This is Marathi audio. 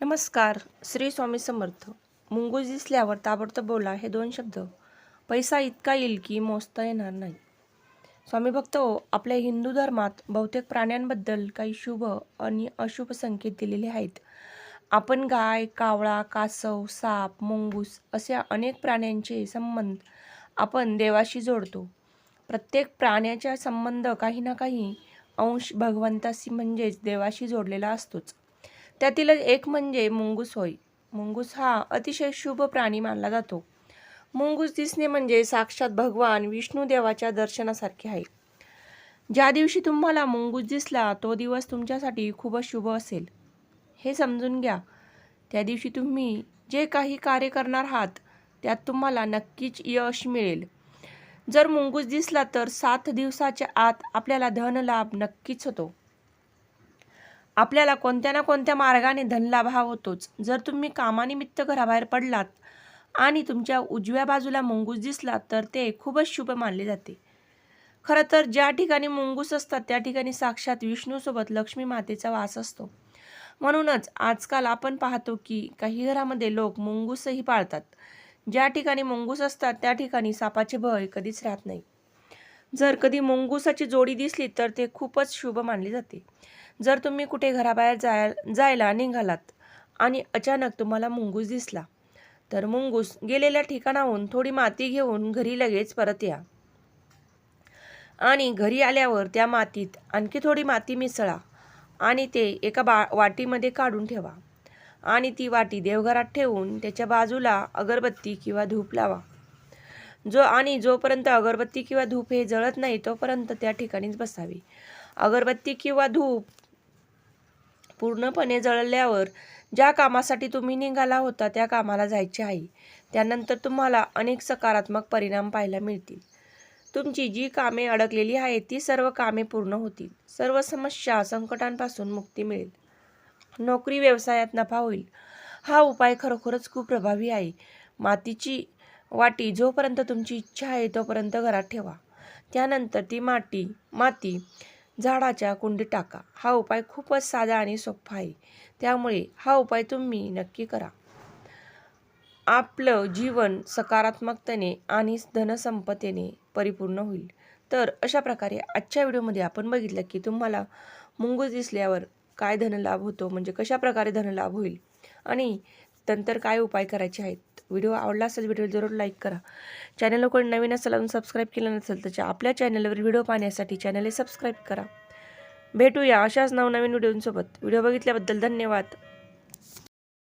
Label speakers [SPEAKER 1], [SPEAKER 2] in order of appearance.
[SPEAKER 1] नमस्कार श्री स्वामी समर्थ. मुंगूस दिसल्यावर ताबडतोब बोला हे दोन शब्द. पैसा इतका येईल की मोजता येणार नाही. स्वामी भक्त हो, आपल्या हिंदू धर्मात बहुतेक प्राण्यांबद्दल काही शुभ आणि अशुभ संकेत दिलेले आहेत. आपण गाय कावळा कासव साप मुंगूस अशा अनेक प्राण्यांचे संबंध आपण देवाशी जोडतो. प्रत्येक प्राण्याचा संबंध काही ना काही अंश भगवंताशी म्हणजेच देवाशी जोडलेला असतोच. त्यातील एक म्हणजे मुंगूस होय. मुंगूस हा अतिशय शुभ प्राणी मानला जातो. मुंगूस दिसणे म्हणजे साक्षात भगवान विष्णू देवाच्या दर्शनासारखे आहे. ज्या दिवशी तुम्हाला मुंगूस दिसला तो दिवस तुमच्यासाठी खूपच शुभ असेल. हे समजून घ्या. त्या दिवशी तुम्ही जे काही कार्य करणार आहात त्यात तुम्हाला नक्कीच यश मिळेल. जर मुंगूस दिसला तर सात दिवसाच्या आत आपल्याला धनलाभ नक्कीच होतो. आपल्याला कोणत्या ना कोणत्या मार्गाने धनलाभ हा होतोच. जर तुम्ही कामानिमित्त घराबाहेर पडलात आणि तुमच्या उजव्या बाजूला मुंगूस दिसला तर ते खूपच शुभ मानले जाते. खरं तर ज्या ठिकाणी मुंगूस असतात त्या ठिकाणी साक्षात विष्णूसोबत लक्ष्मी मातेचा वास असतो. म्हणूनच आजकाल आपण पाहतो की काही घरामध्ये लोक मुंगूसही पाळतात. ज्या ठिकाणी मुंगूस असतात त्या ठिकाणी सापाचे भय कधीच राहत नाही. जर कधी मुंगूसाची जोडी दिसली तर ते खूपच शुभ मानले जाते. जर तुम्ही कुठे घराबाहेर जाय जायला निघालात आणि अचानक तुम्हाला मुंगूस दिसला तर मुंगूस गेलेल्या ठिकाणाहून थोडी माती घेऊन घरी लगेच परत या. आणि घरी आल्यावर त्या मातीत आणखी थोडी माती मिसळा आणि ते एका बा वाटीमध्ये काढून ठेवा. आणि ती वाटी देवघरात ठेवून त्याच्या बाजूला अगरबत्ती किंवा धूप लावा. जो आणि जोपर्यंत अगरबत्ती किंवा धूप हे जळत नाही तोपर्यंत त्या ठिकाणीच बसावी. अगरबत्ती किंवा धूप पूर्णपणे जळल्यावर ज्या कामासाठी तुम्ही निघाला होता त्या कामाला जायचे आहे त्यानंतर तुम्हाला अनेक सकारात्मक परिणाम पाहायला मिळतील. तुमची जी कामे अडकलेली आहेत ती सर्व कामे पूर्ण होतील. सर्व समस्या संकटांपासून मुक्ती मिळेल. नोकरी व्यवसायात नफा होईल. हा उपाय खरोखरच खूप प्रभावी आहे. मातीची वाटी जोपर्यंत तुमची इच्छा आहे तोपर्यंत घरात ठेवा. त्यानंतर ती माती माती झाडाच्या कुंडीत टाका. हा उपाय खूपच साधा आणि सोपा आहे. त्यामुळे हा उपाय तुम्ही नक्की करा. आपलं जीवन सकारात्मकतेने आणि धनसंपत्तीने परिपूर्ण होईल. तर अशा प्रकारे आजच्या व्हिडिओमध्ये आपण बघितलं की तुम्हाला मुंगूस दिसल्यावर काय धनलाभ होतो? म्हणजे कशा प्रकारे धनलाभ होईल? आणि नंतर काय उपाय करायचे आहेत? व्हिडिओ आवडला असेल व्हिडिओ जरूर लाईक करा. चॅनलवर कोणी नवीन असेल अजून सबस्क्राईब केलं नसेल तर आपल्या चॅनलवर व्हिडिओ पाहण्यासाठी चॅनलला सबस्क्राईब करा. भेटूया अशाच नवनवीन व्हिडिओंसोबत व्हिडिओ बघितल्याबद्दल धन्यवाद.